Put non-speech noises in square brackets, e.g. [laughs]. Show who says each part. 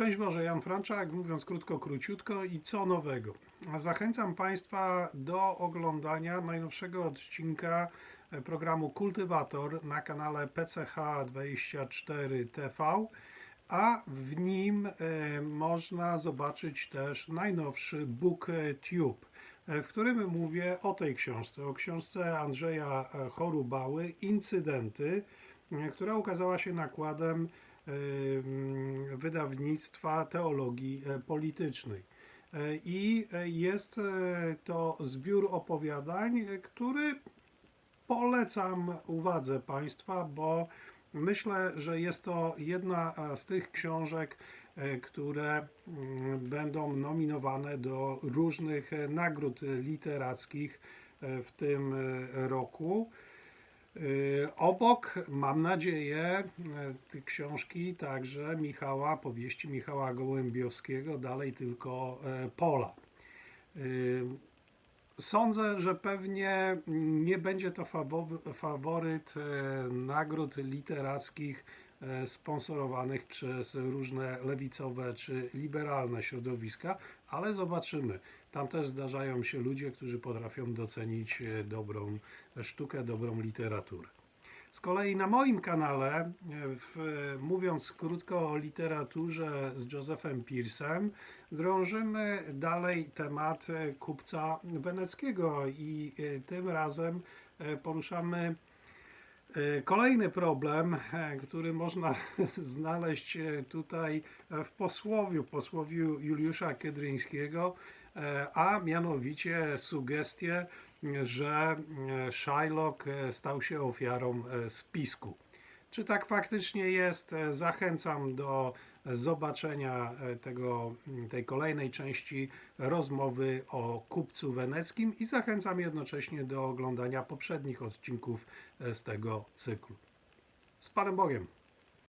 Speaker 1: Szczęść Boże, Jan Franczak, mówiąc krótko, króciutko i co nowego. Zachęcam Państwa do oglądania najnowszego odcinka programu Kultywator na kanale PCH24 TV, a w nim e, można zobaczyć też najnowszy BookTube, e, w którym mówię o tej książce, o książce Andrzeja Chorubały Incydenty, e, która ukazała się nakładem e, wydawnictwa teologii e, politycznej. E, I e, jest to zbiór opowiadań, który polecam uwadze Państwa, bo myślę, że jest to jedna z tych książek, które mm, będą nominowane do różnych nagród literackich w tym roku. Y, Obok, mam nadzieję, y, tej książki także Michała, powieści Michała Gołębiowskiego, dalej tylko e, Pola. Y, Sądzę, że pewnie nie będzie to faworyt e, nagród literackich sponsorowanych przez różne lewicowe czy liberalne środowiska, ale zobaczymy. Tam też zdarzają się ludzie, którzy potrafią docenić e, dobrą sztukę, dobrą literaturę. Z kolei na moim kanale, e, w, mówiąc krótko o literaturze z Josephem Pearsem, drążymy dalej temat e, kupca weneckiego i e, tym razem e, poruszamy e, kolejny problem, e, który można [laughs] znaleźć e, tutaj e, w posłowiu, posłowiu Juliusza Kiedryńskiego, e, a mianowicie sugestie, że e, Shylock e, stał się ofiarą e, spisku. Czy tak faktycznie jest? E, Zachęcam do zobaczenia e, tego, tej kolejnej części rozmowy o kupcu weneckim i zachęcam jednocześnie do oglądania poprzednich odcinków e, z tego cyklu. Z Panem Bogiem!